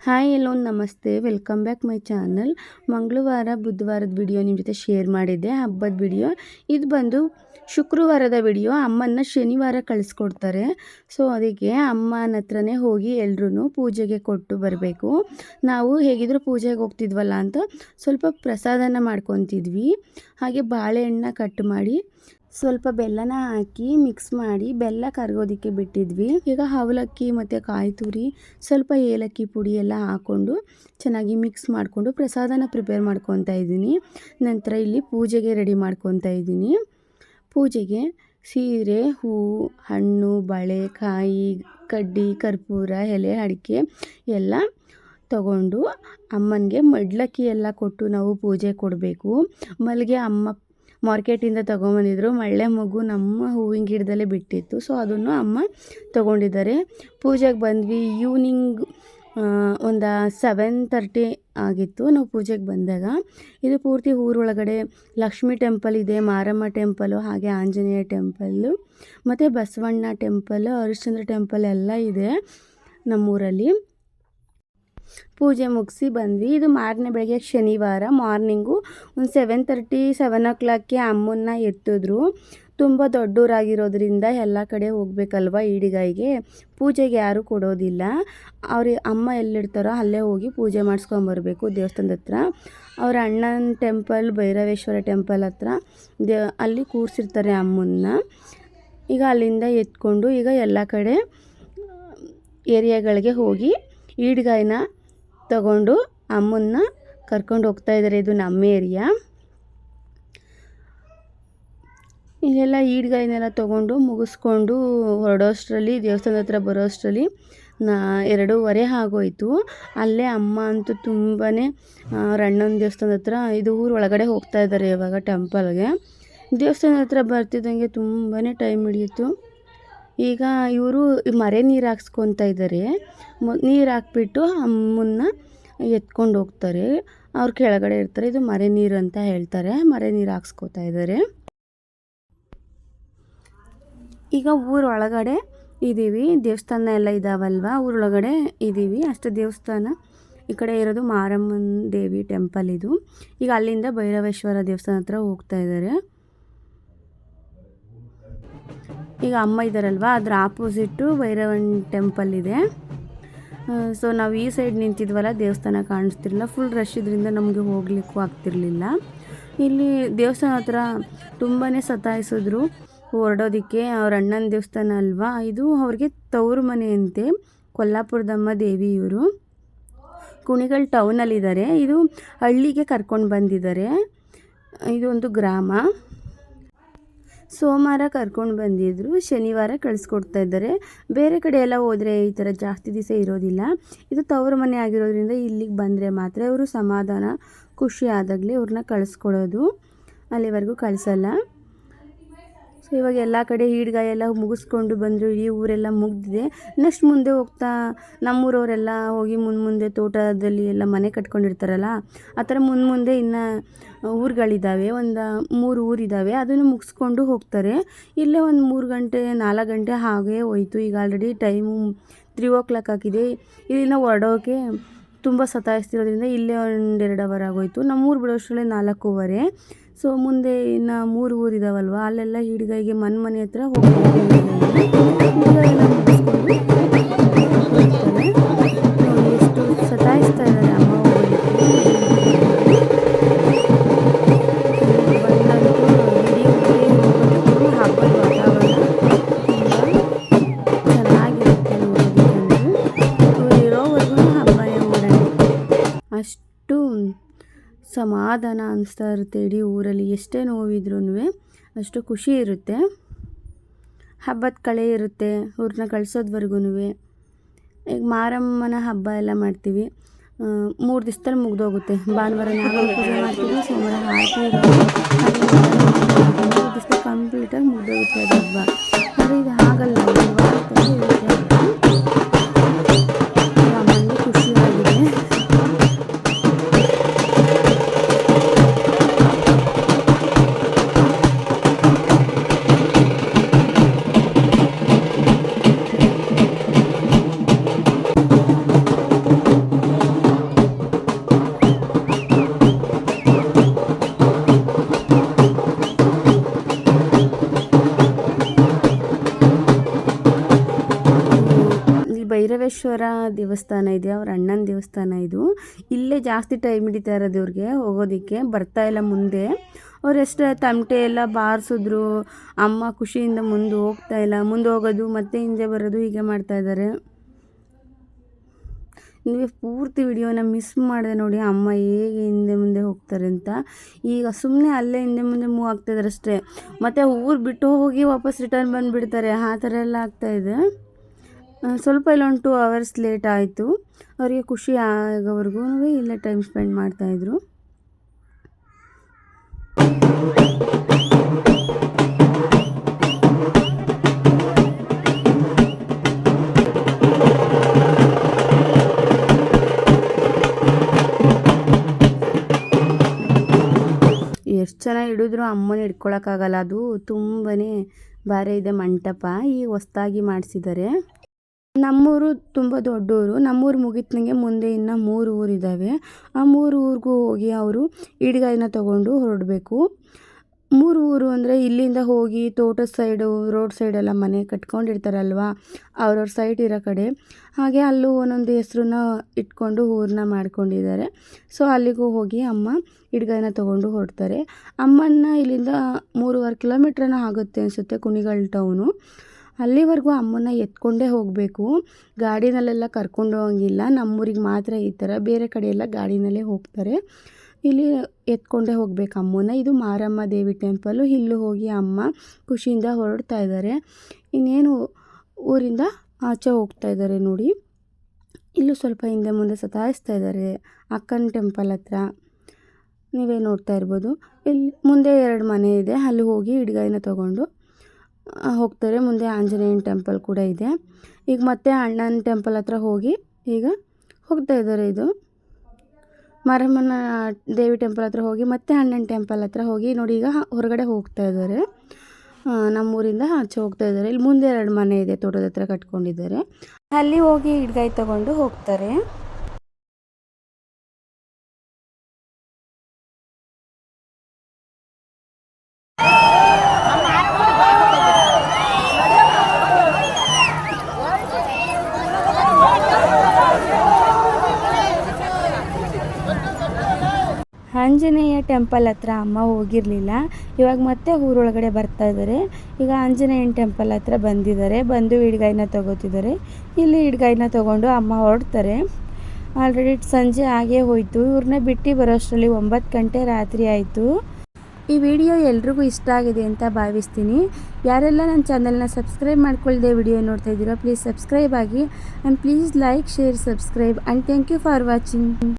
Hi hello ನಮಸ್ತೆ. Welcome back my channel. ಮಂಗಳವಾರ, ಬುಧವಾರದ ವಿಡಿಯೋ ನಿಮ್ಮ ಜೊತೆ ಶೇರ್ ಮಾಡಿದ್ದೆ, ಹಬ್ಬದ ವಿಡಿಯೋ. ಇದು ಬಂದು ಶುಕ್ರವಾರದ ವಿಡಿಯೋ. ಅಮ್ಮನ ಶನಿವಾರ ಕಳಿಸ್ಕೊಡ್ತಾರೆ. ಸೊ ಅದಕ್ಕೆ ಅಮ್ಮನ ಹತ್ರನೇ ಹೋಗಿ ಎಲ್ರೂ ಪೂಜೆಗೆ ಕೊಟ್ಟು ಬರಬೇಕು. ನಾವು ಹೇಗಿದ್ರು ಪೂಜೆಗೆ ಹೋಗ್ತಿದ್ವಲ್ಲ ಅಂತ ಸ್ವಲ್ಪ ಪ್ರಸಾದನ ಮಾಡ್ಕೊತಿದ್ವಿ. ಹಾಗೆ ಬಾಳೆಹಣ್ಣ ಕಟ್ ಮಾಡಿ ಸ್ವಲ್ಪ ಬೆಲ್ಲನ ಹಾಕಿ ಮಿಕ್ಸ್ ಮಾಡಿ ಬೆಲ್ಲ ಕರಗೋದಕ್ಕೆ ಬಿಟ್ಟಿದ್ವಿ. ಈಗ ಅವಲಕ್ಕಿ ಮತ್ತು ಕಾಯಿ ತುರಿ, ಸ್ವಲ್ಪ ಏಲಕ್ಕಿ ಪುಡಿ ಎಲ್ಲ ಹಾಕ್ಕೊಂಡು ಚೆನ್ನಾಗಿ ಮಿಕ್ಸ್ ಮಾಡಿಕೊಂಡು ಪ್ರಸಾದನ ಪ್ರಿಪೇರ್ ಮಾಡ್ಕೊತಾ ಇದ್ದೀನಿ. ನಂತರ ಇಲ್ಲಿ ಪೂಜೆಗೆ ರೆಡಿ ಮಾಡ್ಕೊತಾ ಇದ್ದೀನಿ. ಪೂಜೆಗೆ ಸೀರೆ ಹೂವು ಹಣ್ಣು, ಬಳೆ, ಕಾಯಿ, ಕಡ್ಡಿ, ಕರ್ಪೂರ, ಎಲೆ, ಅಡಿಕೆ ಎಲ್ಲ ತಗೊಂಡು ಅಮ್ಮನಿಗೆ ಮಡ್ಲಕ್ಕಿ ಎಲ್ಲ ಕೊಟ್ಟು ನಾವು ಪೂಜೆ ಕೊಡಬೇಕು. ಮಲ್ಲಿಗೆ ಅಮ್ಮ ಮಾರ್ಕೆಟಿಂದ ತೊಗೊಂಬಂದಿದ್ರು. ಮಳ್ಳೆ ಮಗು ನಮ್ಮ ಹೂವಿನ ಗಿಡದಲ್ಲೇ ಬಿಟ್ಟಿತ್ತು. ಸೊ ಅದನ್ನು ಅಮ್ಮ ತೊಗೊಂಡಿದ್ದಾರೆ. ಪೂಜೆಗೆ ಬಂದ್ವಿ. ಈವ್ನಿಂಗ್ ಒಂದು ಸೆವೆನ್ ತರ್ಟಿ ಆಗಿತ್ತು. ನಾವು ಪೂಜೆಗೆ ಬಂದಾಗ. ಇದು ಪೂರ್ತಿ ಊರೊಳಗಡೆ ಲಕ್ಷ್ಮೀ ಟೆಂಪಲ್ ಇದೆ, ಮಾರಮ್ಮ ಟೆಂಪಲು ಹಾಗೆ ಆಂಜನೇಯ ಟೆಂಪಲ್ಲು ಮತ್ತು ಬಸವಣ್ಣ ಟೆಂಪಲ್ ಹರಿಶ್ಚಂದ್ರ ಟೆಂಪಲ್ ಎಲ್ಲ ಇದೆ ನಮ್ಮೂರಲ್ಲಿ. ಪೂಜೆ ಮುಗಿಸಿ ಬಂದ್ವಿ. ಇದು ಮಾರನೇ ಬೆಳಗ್ಗೆ ಶನಿವಾರ ಮಾರ್ನಿಂಗು ಒಂದು ಸೆವೆನ್ ತರ್ಟಿ ಸೆವೆನ್ ಓ ಕ್ಲಾಕ್ಗೆ ಅಮ್ಮನ್ನ ಎತ್ತಿದ್ರು. ತುಂಬ ದೊಡ್ಡೂರಾಗಿರೋದ್ರಿಂದ ಎಲ್ಲ ಕಡೆ ಹೋಗ್ಬೇಕಲ್ವ ಈಡಿಗಾಯಿಗೆ. ಪೂಜೆಗೆ ಯಾರೂ ಕೊಡೋದಿಲ್ಲ. ಅವ್ರ ಅಮ್ಮ ಎಲ್ಲಿರ್ತಾರೋ ಅಲ್ಲೇ ಹೋಗಿ ಪೂಜೆ ಮಾಡಿಸ್ಕೊಂಬರ್ಬೇಕು ದೇವಸ್ಥಾನದ ಹತ್ರ. ಅವ್ರ ಅಣ್ಣನ ಟೆಂಪಲ್ ಭೈರವೇಶ್ವರ ಟೆಂಪಲ್ ಹತ್ರ ದೇ, ಅಲ್ಲಿ ಕೂರಿಸಿರ್ತಾರೆ ಅಮ್ಮನ್ನ. ಈಗ ಅಲ್ಲಿಂದ ಎತ್ಕೊಂಡು ಈಗ ಎಲ್ಲ ಕಡೆ ಏರಿಯಾಗಳಿಗೆ ಹೋಗಿ ಈಡ್ಗಾಯಿನ ತಗೊಂಡು ಅಮ್ಮನ್ನ ಕರ್ಕೊಂಡು ಹೋಗ್ತಾ ಇದ್ದಾರೆ. ಇದು ನಮ್ಮ ಏರಿಯಾ. ಇಲ್ಲೆಲ್ಲ ಈಡ್ಗಾಯಿನೆಲ್ಲ ತೊಗೊಂಡು ಮುಗಿಸ್ಕೊಂಡು ಹೊರಡೋಷ್ಟರಲ್ಲಿ, ದೇವಸ್ಥಾನದ ಹತ್ರ ಬರೋಷ್ಟರಲ್ಲಿ, ನಾ ಎರಡೂವರೆ ಆಗೋಯ್ತು. ಅಲ್ಲೇ ಅಮ್ಮ ಅಂತೂ ತುಂಬಾ ರಣ್ಣನ ದೇವಸ್ಥಾನದ ಹತ್ರ, ಇದು ಊರು ಒಳಗಡೆ ಹೋಗ್ತಾ ಇದ್ದಾರೆ ಇವಾಗ ಟೆಂಪಲ್ಗೆ. ದೇವಸ್ಥಾನದ ಹತ್ರ ಬರ್ತಿದ್ದಂಗೆ ತುಂಬಾ ಟೈಮ್ ಹಿಡಿಯಿತು. ಈಗ ಇವರು ಮರೆ ನೀರು ಹಾಕ್ಸ್ಕೊತಾ ಇದ್ದಾರೆ. ನೀರು ಹಾಕ್ಬಿಟ್ಟು ಅಮ್ಮನ್ನ ಎತ್ಕೊಂಡು ಹೋಗ್ತಾರೆ. ಅವ್ರ ಕೆಳಗಡೆ ಇರ್ತಾರೆ. ಇದು ಮರೆ ನೀರು ಅಂತ ಹೇಳ್ತಾರೆ. ಮರೆ ನೀರು ಹಾಕ್ಸ್ಕೊತಾ ಇದ್ದಾರೆ ಈಗ ಊರೊಳಗಡೆ ಇದ್ದೀವಿ ದೇವಸ್ಥಾನ ಎಲ್ಲ ಇದಾವಲ್ವ? ಊರೊಳಗಡೆ ಇದ್ದೀವಿ ಅಷ್ಟು ದೇವಸ್ಥಾನ ಈ ಕಡೆ ಇರೋದು ಮಾರಮ್ಮನ ದೇವಿ ಟೆಂಪಲ್ ಇದು. ಈಗ ಅಲ್ಲಿಂದ ಭೈರವೇಶ್ವರ ದೇವಸ್ಥಾನ ಹತ್ರ ಹೋಗ್ತಾ ಇದ್ದಾರೆ ಈಗ ಅಮ್ಮ ಇದ್ದಾರಲ್ವ ಅದ್ರ ಆಪೋಸಿಟ್ಟು ಭೈರವನ್ ಟೆಂಪಲ್ ಇದೆ. ಸೊ ನಾವು ಈ ಸೈಡ್ ನಿಂತಿದ್ವಲ್ಲ, ದೇವಸ್ಥಾನ ಕಾಣಿಸ್ತಿರಲಿಲ್ಲ. ಫುಲ್ ರಶ್ ಇದರಿಂದ ನಮಗೆ ಹೋಗ್ಲಿಕ್ಕೂ ಆಗ್ತಿರಲಿಲ್ಲ. ಇಲ್ಲಿ ದೇವಸ್ಥಾನ ಹತ್ರ ತುಂಬಾ ಸತಾಯಿಸಿದ್ರು. ಹೊರಡೋದಕ್ಕೆ ಅವ್ರ ಅಣ್ಣನ ದೇವಸ್ಥಾನ ಅಲ್ವಾ? ಇದು ಅವ್ರಿಗೆ ತವರು ಮನೆ ಅಂತೆ ಕೊಲ್ಲಾಪುರದಮ್ಮ ದೇವಿ ಇವರು ಕುಣಿಗಲ್ ಟೌನಲ್ಲಿದ್ದಾರೆ ಇದು ಹಳ್ಳಿಗೆ ಕರ್ಕೊಂಡು ಬಂದಿದ್ದಾರೆ. ಇದೊಂದು ಗ್ರಾಮ. ಸೋಮವಾರ ಕರ್ಕೊಂಡು ಬಂದಿದ್ರು, ಶನಿವಾರ ಕಳಿಸ್ಕೊಡ್ತಾ ಇದ್ದಾರೆ. ಬೇರೆ ಕಡೆ ಎಲ್ಲ ಹೋದರೆ ಈ ಥರ ಜಾಸ್ತಿ ದಿವಸ ಇರೋದಿಲ್ಲ. ಇದು ತವರು ಮನೆ ಆಗಿರೋದ್ರಿಂದ ಇಲ್ಲಿಗೆ ಬಂದರೆ ಮಾತ್ರ ಇವರು ಸಮಾಧಾನ, ಖುಷಿ ಆದಾಗಲೇ ಅವ್ರನ್ನ ಕಳಿಸ್ಕೊಡೋದು. ಅಲ್ಲಿವರೆಗೂ ಕಳಿಸಲ್ಲ. ಸೊ ಇವಾಗ ಎಲ್ಲ ಕಡೆ ಹೀಡ್ಗಾಯ ಎಲ್ಲ ಮುಗಿಸ್ಕೊಂಡು ಬಂದರು ಈ ಊರೆಲ್ಲ ಮುಗಿದಿದೆ. ನೆಕ್ಸ್ಟ್ ಮುಂದೆ ಹೋಗ್ತಾ ನಮ್ಮೂರವರೆಲ್ಲ ಹೋಗಿ ಮುಂದೆ ಮುಂದೆ ತೋಟದಲ್ಲಿ ಎಲ್ಲ ಮನೆ ಕಟ್ಕೊಂಡಿರ್ತಾರಲ್ಲ, ಆ ಥರ ಮುಂದೆ ಮುಂದೆ ಇನ್ನು ಊರುಗಳಿದ್ದಾವೆ ಒಂದು ಮೂರು ಊರಿದ್ದಾವೆ ಅದನ್ನು ಮುಗಿಸ್ಕೊಂಡು ಹೋಗ್ತಾರೆ. ಇಲ್ಲೇ ಒಂದು ಮೂರು ಗಂಟೆ, ನಾಲ್ಕು ಗಂಟೆ ಹಾಗೆ ಹೋಯಿತು. ಈಗ already time three o'clock ಆಗಿದೆ. ಇಲ್ಲಿನ ಹೊರಡೋಕೆ ತುಂಬ ಸತಾಯಿಸ್ತಿರೋದ್ರಿಂದ ಇಲ್ಲೇ ಒಂದೆರಡು ಅವರ್ ಆಗೋಯ್ತು. ನಮ್ಮೂರು ಬಿಡೋಷ್ಟರಲ್ಲೇ ನಾಲ್ಕೂವರೆ. ಸೊ ಮುಂದೆ ಇನ್ನು ಮೂರು ಊರು ಇದಾವಲ್ವ ಅಲ್ಲೆಲ್ಲ ಹಿಡ್ಗೈಗೆ ಮನೆ ಮನೆ ಹತ್ರ ಹೋಗ್ತಾರೆ ಸಮಾಧಾನ ಅನಿಸ್ತಾ ಇರುತ್ತೆ ಇಡೀ ಊರಲ್ಲಿ. ಎಷ್ಟೇ ನೋವಿದ್ರೂ ಅಷ್ಟು ಖುಷಿ ಇರುತ್ತೆ. ಹಬ್ಬದ ಕಳೆ ಇರುತ್ತೆ ಅವ್ರನ್ನ ಕಳಿಸೋದ್ವರೆಗೂ ಈಗ ಮಾರಮ್ಮನ ಹಬ್ಬ ಎಲ್ಲ ಮಾಡ್ತೀವಿ. ಮೂರು ದಿವಸದಲ್ಲಿ ಮುಗ್ದೋಗುತ್ತೆ. ಭಾನುವಾರ ನಾಗರ ಪೂಜೆ ಮಾಡ್ತೀವಿ, ಸೋಮವಾರ ಹಾಕಿ ಮೂರು ದಿವಸ ಕಂಪ್ಲೀಟಾಗಿ ಮುಗ್ದೋಗುತ್ತೆ ಅದು ಹಬ್ಬ. ಮಹದೇಶ್ವರ ದೇವಸ್ಥಾನ ಇದೆ, ಅವ್ರ ಅಣ್ಣನ ದೇವಸ್ಥಾನ ಇದು. ಇಲ್ಲೇ ಜಾಸ್ತಿ ಟೈಮ್ ಹಿಡಿತಾ ಇರೋದು ಇವ್ರಿಗೆ ಹೋಗೋದಕ್ಕೆ, ಬರ್ತಾ ಇಲ್ಲ ಮುಂದೆ. ಅವ್ರು ಎಷ್ಟು ತಮಟೆ ಎಲ್ಲ ಬಾರಿಸಿದ್ರು, ಅಮ್ಮ ಖುಷಿಯಿಂದ ಮುಂದೆ ಹೋಗ್ತಾ ಇಲ್ಲ, ಮುಂದೆ ಹೋಗೋದು, ಮತ್ತೆ ಹಿಂದೆ ಬರೋದು, ಹೀಗೆ ಮಾಡ್ತಾ ಇದ್ದಾರೆ ನೀವು ಪೂರ್ತಿ ವಿಡಿಯೋನ ಮಿಸ್ ಮಾಡಿದೆ ನೋಡಿ, ಅಮ್ಮ ಹೇಗೆ ಹಿಂದೆ ಮುಂದೆ ಹೋಗ್ತಾರೆ ಅಂತ. ಈಗ ಸುಮ್ಮನೆ ಅಲ್ಲೇ ಹಿಂದೆ ಮುಂದೆ ಮೂವ್ ಆಗ್ತಾಯಿದ್ದಾರೆ ಅಷ್ಟೇ. ಮತ್ತು ಊರು ಬಿಟ್ಟು ಹೋಗಿ ವಾಪಸ್ ರಿಟರ್ನ್ ಬಂದುಬಿಡ್ತಾರೆ, ಆ ಥರ ಎಲ್ಲ ಆಗ್ತಾಯಿದೆ ಸ್ವಲ್ಪ ಇಲ್ಲೊಂದು ಟೂ ಅವರ್ಸ್ ಲೇಟ್ ಆಯಿತು. ಅವರಿಗೆ ಖುಷಿ ಆಗೋವರೆಗೂ ಇಲ್ಲೇ ಟೈಮ್ ಸ್ಪೆಂಡ್ ಮಾಡ್ತಾಯಿದ್ರು ಎಷ್ಟು ಚೆನ್ನಾಗಿ ಹಿಡಿದ್ರು ಅಮ್ಮನ ಹಿಡ್ಕೊಳಕ್ಕಾಗಲ್ಲ ಅದು ತುಂಬಾ ಭಾರಿ ಇದೆ ಮಂಟಪ. ಈಗ ಹೊಸ್ದಾಗಿ ಮಾಡಿಸಿದ್ದಾರೆ. ನಮ್ಮೂರು ತುಂಬ ದೊಡ್ಡೂರು. ನಮ್ಮೂರು ಮುಗಿತಂಗೆ ಮುಂದೆ ಇನ್ನು ಮೂರು ಊರಿದ್ದಾವೆ ಆ ಮೂರು ಊರಿಗೂ ಹೋಗಿ ಅವರು ಈಡ್ಗಾಯಿನ ತಗೊಂಡು ಹೊರಡಬೇಕು. ಮೂರು ಊರು ಅಂದರೆ ಇಲ್ಲಿಂದ ಹೋಗಿ ತೋಟದ ಸೈಡು, ರೋಡ್ ಸೈಡೆಲ್ಲ ಮನೆ ಕಟ್ಕೊಂಡಿರ್ತಾರಲ್ವ? ಅವ್ರವ್ರ ಸೈಟ್ ಇರೋ ಕಡೆ. ಹಾಗೆ ಅಲ್ಲೂ ಒಂದೊಂದು ಹೆಸ್ರನ್ನ ಇಟ್ಕೊಂಡು ಊರನ್ನ ಮಾಡ್ಕೊಂಡಿದ್ದಾರೆ. ಸೊ ಅಲ್ಲಿಗೂ ಹೋಗಿ ಅಮ್ಮ ಇಡ್ಗಾಯಿನ ತೊಗೊಂಡು ಹೊರಡ್ತಾರೆ. ಅಮ್ಮನ ಇಲ್ಲಿಂದ ಮೂರುವರೆ ಕಿಲೋಮೀಟ್ರನ ಆಗುತ್ತೆ ಅನಿಸುತ್ತೆ ಕುಣಿಗಲ್ ಟೌನು ಅಲ್ಲಿವರೆಗೂ ಅಮ್ಮನ ಎತ್ಕೊಂಡೇ ಹೋಗಬೇಕು. ಗಾಡಿನಲ್ಲೆಲ್ಲ ಕರ್ಕೊಂಡು ಹೋಗಂಗಿಲ್ಲ. ನಮ್ಮೂರಿಗೆ ಮಾತ್ರ ಈ ಥರ ಬೇರೆ ಕಡೆ ಎಲ್ಲ ಗಾಡಿನಲ್ಲೇ ಹೋಗ್ತಾರೆ. ಇಲ್ಲಿ ಎತ್ಕೊಂಡೇ ಹೋಗ್ಬೇಕು ಅಮ್ಮನ ಇದು ಮಾರಮ್ಮ ದೇವಿ ಟೆಂಪಲ್ಲು. ಇಲ್ಲೂ ಹೋಗಿ ಅಮ್ಮ ಖುಷಿಯಿಂದ ಹೊರಡ್ತಾ ಇದ್ದಾರೆ. ಇನ್ನೇನು ಊರಿಂದ ಆಚೆ ಹೋಗ್ತಾ ಇದ್ದಾರೆ ನೋಡಿ. ಇಲ್ಲೂ ಸ್ವಲ್ಪ ಹಿಂದೆ ಮುಂದೆ ಸತಾಯಿಸ್ತಾ ಇದ್ದಾರೆ. ಅಕ್ಕನ ಟೆಂಪಲ್ ಹತ್ರ. ನೀವೇ ನೋಡ್ತಾ ಇರ್ಬೋದು. ಇಲ್ಲಿ ಮುಂದೆ ಎರಡು ಮನೆ ಇದೆ. ಅಲ್ಲಿ ಹೋಗಿ ಇಡ್ಗಾಯಿನ ತೊಗೊಂಡು ಹೋಗ್ತಾರೆ. ಮುಂದೆ ಆಂಜನೇಯನ ಟೆಂಪಲ್ ಕೂಡ ಇದೆ. ಈಗ ಮತ್ತೆ ಅಣ್ಣನ ಟೆಂಪಲ್ ಹತ್ರ ಹೋಗಿ ಈಗ ಹೋಗ್ತಾ ಇದ್ದಾರೆ ಇದು. ಮಾರಮ್ಮನ ದೇವಿ ಟೆಂಪಲ್ ಹತ್ರ ಹೋಗಿ ಮತ್ತೆ ಅಣ್ಣನ ಟೆಂಪಲ್ ಹತ್ರ ಹೋಗಿ ನೋಡಿ ಈಗ ಹೊರಗಡೆ ಹೋಗ್ತಾ ಇದ್ದಾರೆ. ನಮ್ಮೂರಿಂದ ಆಚೆ ಹೋಗ್ತಾ ಇದ್ದಾರೆ. ಇಲ್ಲಿ ಮುಂದೆ ಎರಡು ಮನೆ ಇದೆ ತೋಟದ ಹತ್ರ ಕಟ್ಕೊಂಡಿದ್ದಾರೆ. ಅಲ್ಲಿ ಹೋಗಿ ಹಿಡ್ಗಾಯಿ ತಗೊಂಡು ಹೋಗ್ತಾರೆ. ಆಂಜನೇಯ ಟೆಂಪಲ್ ಹತ್ರ ಅಮ್ಮ ಹೋಗಿರಲಿಲ್ಲ. ಇವಾಗ ಮತ್ತೆ ಊರೊಳಗಡೆ ಬರ್ತಾ ಇದ್ದಾರೆ ಈಗ ಆಂಜನೇಯನ ಟೆಂಪಲ್ ಹತ್ರ ಬಂದಿದ್ದಾರೆ. ಬಂದು ಇಡ್ಗಾಯಿನ ತಗೋತಿದ್ದಾರೆ. ಇಲ್ಲಿ ಇಡ್ಗಾಯಿನ ತಗೊಂಡು ಅಮ್ಮ ಹೊರಡ್ತಾರೆ. ಆಲ್ರೆಡಿ ಸಂಜೆ ಆಗೇ ಹೋಯಿತು. ಇವ್ರನ್ನ ಬಿಟ್ಟು ಬರೋಷ್ಟರಲ್ಲಿ ಒಂಬತ್ತು ಗಂಟೆ ರಾತ್ರಿ ಆಯಿತು. ಈ ವಿಡಿಯೋ ಎಲ್ರಿಗೂ ಇಷ್ಟ ಆಗಿದೆ ಅಂತ ಭಾವಿಸ್ತೀನಿ. ಯಾರೆಲ್ಲ ನನ್ನ ಚಾನಲ್ನ ಸಬ್ಸ್ಕ್ರೈಬ್ ಮಾಡ್ಕೊಳ್ಳದೆ ವಿಡಿಯೋ ನೋಡ್ತಾ ಇದ್ದೀರೋ ಪ್ಲೀಸ್ ಸಬ್ಸ್ಕ್ರೈಬ್ ಆಗಿ. And please like share subscribe and thank you for watching